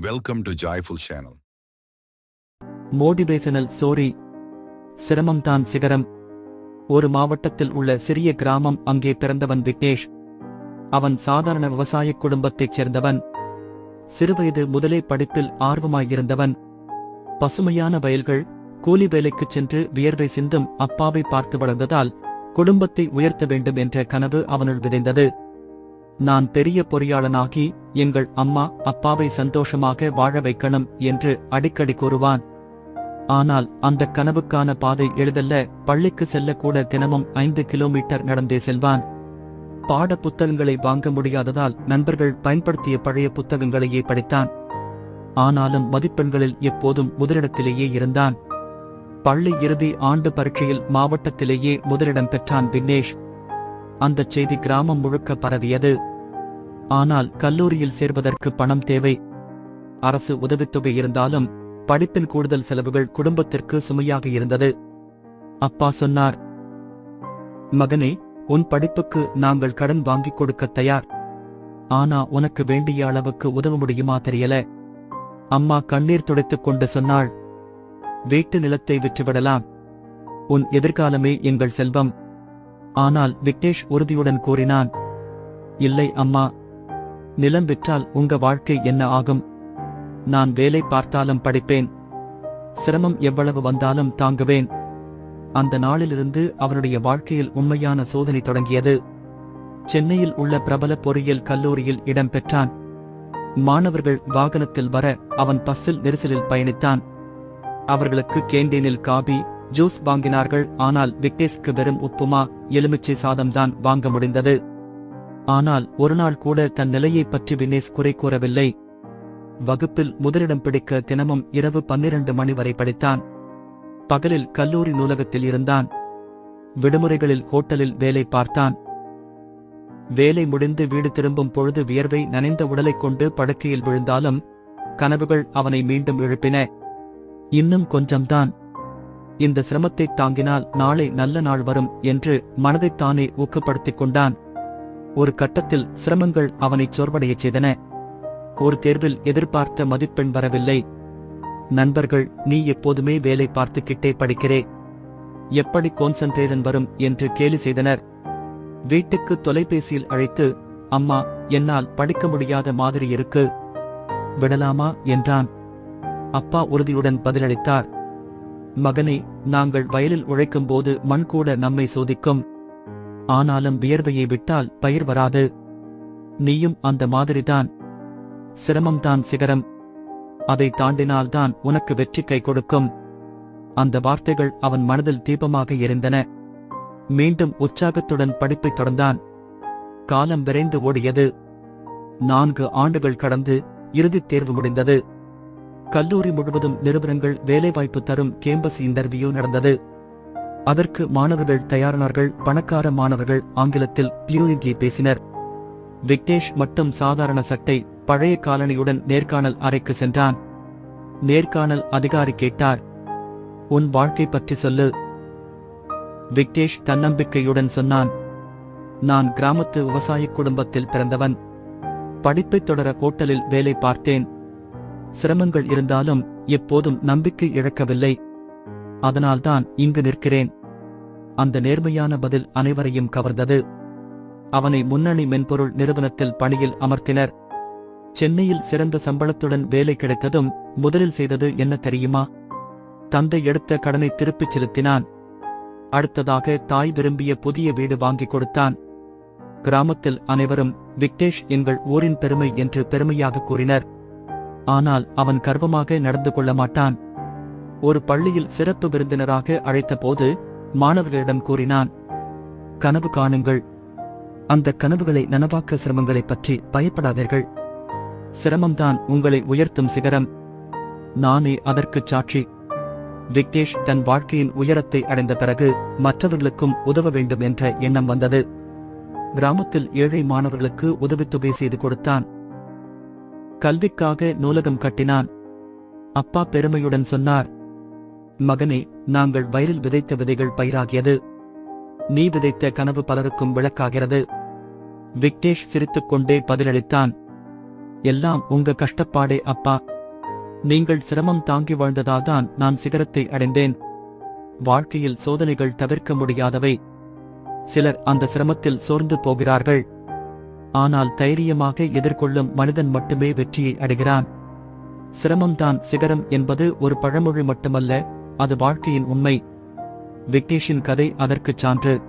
Welcome to joyful channel motivational story சிரமம்தான் சிகரம். ஒரு மாவட்டத்தில் உள்ள சிறிய கிராமம் அங்கே பிறந்தவன் விக்னேஷ். அவன் சாதாரண விவசாய குடும்பத்தைச் சேர்ந்தவன். சிறுவயது முதலே படிப்பில் ஆர்வமாயிருந்தவன். பசுமையான வயல்கள் கூலி வேலைக்குச் சென்று வியர்வை சிந்தும் அப்பாவை பார்த்து வளர்ந்ததால் குடும்பத்தை உயர்த்த வேண்டும் என்ற கனவு அவனுள் விதைந்தது. நான் பெரிய பொறியாளனாகி எங்கள் அம்மா அப்பாவை சந்தோஷமாக வாழ வைக்கணும் என்று அடிக்கடி கூறுவான். ஆனால் அந்த கனவுக்கான பாதை எழுதல்ல பள்ளிக்கு செல்லக்கூட தினமும் ஐந்து கிலோமீட்டர் நடந்தே செல்வான். பாட புத்தகங்களை வாங்க முடியாததால் நண்பர்கள் பயன்படுத்திய பழைய புத்தகங்களையே படித்தான். ஆனாலும் மதிப்பெண்களில் எப்போதும் முதலிடத்திலேயே இருந்தான். பள்ளி இறுதி ஆண்டு பரீட்சையில் மாவட்டத்திலேயே முதலிடம் பெற்றான் விக்னேஷ். அந்தச் செய்தி கிராமம் முழுக்க பரவியது. ஆனால் கல்லூரியில் சேர்வதற்கு பணம் தேவை. அரசு உதவித்தொகை இருந்தாலும் படிப்பின் கூடுதல் செலவுகள் குடும்பத்திற்கு சுமையாக இருந்தது. அப்பா சொன்னார் மகனே உன் படிப்புக்கு நாங்கள் கடன் வாங்கிக் கொடுக்க தயார். ஆனா உனக்கு வேண்டிய அளவுக்கு உதவ முடியுமா தெரியல. அம்மா கண்ணீர் துடைத்துக் கொண்டு சொன்னாள் வீட்டு நிலத்தை விற்றுவிடலாம். உன் எதிர்காலமே எங்கள் செல்வம் ஆனால் விக்னேஷ் உறுதியுடன் கூறினான் இல்லை அம்மா நிலம் விற்றால் உங்க வாழ்க்கை என்ன ஆகும்? நான் வேலை பார்த்தாலும் படிப்பேன். சிரமம் எவ்வளவு வந்தாலும் தாங்குவேன். அந்த நாளிலிருந்து அவருடைய வாழ்க்கையில் உண்மையான சோதனை தொடங்கியது. சென்னையில் உள்ள பிரபல பொறியியல் கல்லூரியில் இடம் பெற்றான். மாணவர்கள் வாகனத்தில் வர அவன் பஸ்ஸில் நெரிசலில் பயணித்தான். அவர்களுக்கு கேண்டீனில் காபி ஜூஸ் வாங்கினார்கள் ஆனால் விக்டேஸ்க்கு வெறும் உப்புமா எலுமிச்சை சாதம்தான் வாங்க முடிந்தது. ஆனால் ஒருநாள் கூட தன் நிலையைப் பற்றி வினேஷ் குறை கூறவில்லை. வகுப்பில் முதலிடம் பிடிக்க தினமும் இரவு பன்னிரண்டு மணி வரை படித்தான். பகலில் கல்லூரி நூலகத்தில் இருந்தான். விடுமுறைகளில் ஹோட்டலில் வேலை பார்த்தான். வேலை முடிந்து வீடு திரும்பும் பொழுது வியர்வை நனைந்த உடலைக் கொண்டு படுக்கையில் விழுந்தாலும் கனவுகள் அவனை மீண்டும் எழுப்பின. இன்னும் கொஞ்சம்தான். இந்த சிரமத்தை தாங்கினால் நாளை நல்ல நாள் வரும் என்று மனதைத்தானே ஊக்கப்படுத்திக் கொண்டான். ஒரு கட்டத்தில் சிரமங்கள் அவனை சோர்வடையச் செய்தன. ஒரு தேர்வில் எதிர்பார்த்த மதிப்பெண் வரவில்லை. நண்பர்கள் நீ எப்போதுமே வேலை பார்த்துக்கிட்டே படிக்கிறே. எப்படி கான்சன்ட்ரேஷன் வரும்? என்று கேலி செய்தனர். வீட்டுக்கு தொலைபேசியில் அழைத்து அம்மா என்னால் படிக்க முடியாத மாதிரி இருக்கு. விடலாமா? என்றான். அப்பா உறுதியுடன் பதிலளித்தார். மகனே நாங்கள் வயலில் உழைக்கும்போது மண் கூட நம்மை சோதிக்கும். ஆனாலும் வியர்வையை விட்டால் பயிர் வராது. நீயும் அந்த மாதிரிதான். சிரமம்தான் சிகரம். அதை தாண்டினால்தான் உனக்கு வெற்றி கை கொடுக்கும். அந்த வார்த்தைகள் அவன் மனதில் தீபமாக இருந்தன. மீண்டும் உற்சாகத்துடன் படிப்பைத் தொடர்ந்தான். காலம் விரைந்து ஓடியது. நான்கு ஆண்டுகள் கடந்து இறுதித் தேர்வு முடிந்தது. கல்லூரி முழுவதும் நிறுவனங்கள் வேலைவாய்ப்பு தரும் கேம்பஸ் இன்டர்வியூ நடந்தது. அதற்கு மாணவர்கள் தயாரானார்கள். பணக்கார மாணவர்கள் ஆங்கிலத்தில் பியூனிட்லி பேசினர். விக்னேஷ் மட்டும் சாதாரண சட்டை பழைய காலனியுடன் நேர்காணல் அறைக்கு சென்றான். நேர்காணல் அதிகாரி கேட்டார். உன் வாழ்க்கை பற்றி சொல்லு. விக்னேஷ் தன்னம்பிக்கையுடன் சொன்னான். நான் கிராமத்து விவசாய குடும்பத்தில் பிறந்தவன். படிப்பைத் தொடர ஹோட்டலில் வேலை பார்த்தேன். சிரமங்கள் இருந்தாலும் எப்போதும் நம்பிக்கை இழக்கவில்லை. அதனால்தான் இங்கு நிற்கிறேன். அந்த நேர்மையான பதில் அனைவரையும் கவர்ந்தது. அவனை முன்னணி மென்பொருள் நிறுவனத்தில் பணியில் அமர்த்தினர். சென்னையில் சிறந்த சம்பளத்துடன் வேலை கிடைத்ததும் முதலில் செய்தது என்ன தெரியுமா? தந்தை எடுத்த கடனை திருப்பிச் செலுத்தினான். அடுத்ததாக தாய் விரும்பிய புதிய வீடு வாங்கிக் கொடுத்தான். கிராமத்தில் அனைவரும் விக்டேஷ் எங்கள் ஊரின் பெருமை என்று பெருமையாக கூறினர். ஆனால் அவன் கர்வமாக நடந்து கொள்ள மாட்டான். ஒரு பள்ளியில் சிறப்பு விருந்தினராக அழைத்தபோது மாணவர்களிடம் கூறினான் கனவு காணுங்கள். அந்த கனவுகளை நனவாக்க சிரமங்களைப் பற்றி பயப்படாதீர்கள். சிரமம்தான் உங்களை உயர்த்தும் சிகரம். நானே அதற்குச் சாட்சி. விக்னேஷ் தன் வாழ்க்கையின் உயரத்தை அடைந்த பிறகு மற்றவர்களுக்கும் உதவ வேண்டும் என்ற எண்ணம் வந்தது. கிராமத்தில் ஏழை மாணவர்களுக்கு உதவித்தொகை செய்து கொடுத்தான். கல்விக்காக நூலகம் கட்டினான். அப்பா பெருமையுடன் சொன்னார் மகனே நாங்கள் வயலில் விதைத்த விதைகள் பயிராகியது. நீ விதைத்த கனவு பலருக்கும் விளக்காகிறது. விக்னேஷ் சிரித்துக்கொண்டே பதிலளித்தான். எல்லாம் உங்க கஷ்டப்பாடே அப்பா. நீங்கள் சிரமம் தாங்கி வாழ்ந்ததால்தான் நான் சிகரத்தை அடைந்தேன். வாழ்க்கையில் சோதனைகள் தவிர்க்க முடியாதவை. சிலர் அந்த சிரமத்தில் சோர்ந்து போகிறார்கள். ஆனால் தைரியமாக எதிர்கொள்ளும் மனிதன் மட்டுமே வெற்றியை அடைகிறான். சிரமம்தான் சிகரம் என்பது ஒரு பழமொழி மட்டுமல்ல அது வாழ்க்கையின் உண்மை. விக்னேஷின் கதை அதற்குச் சான்று.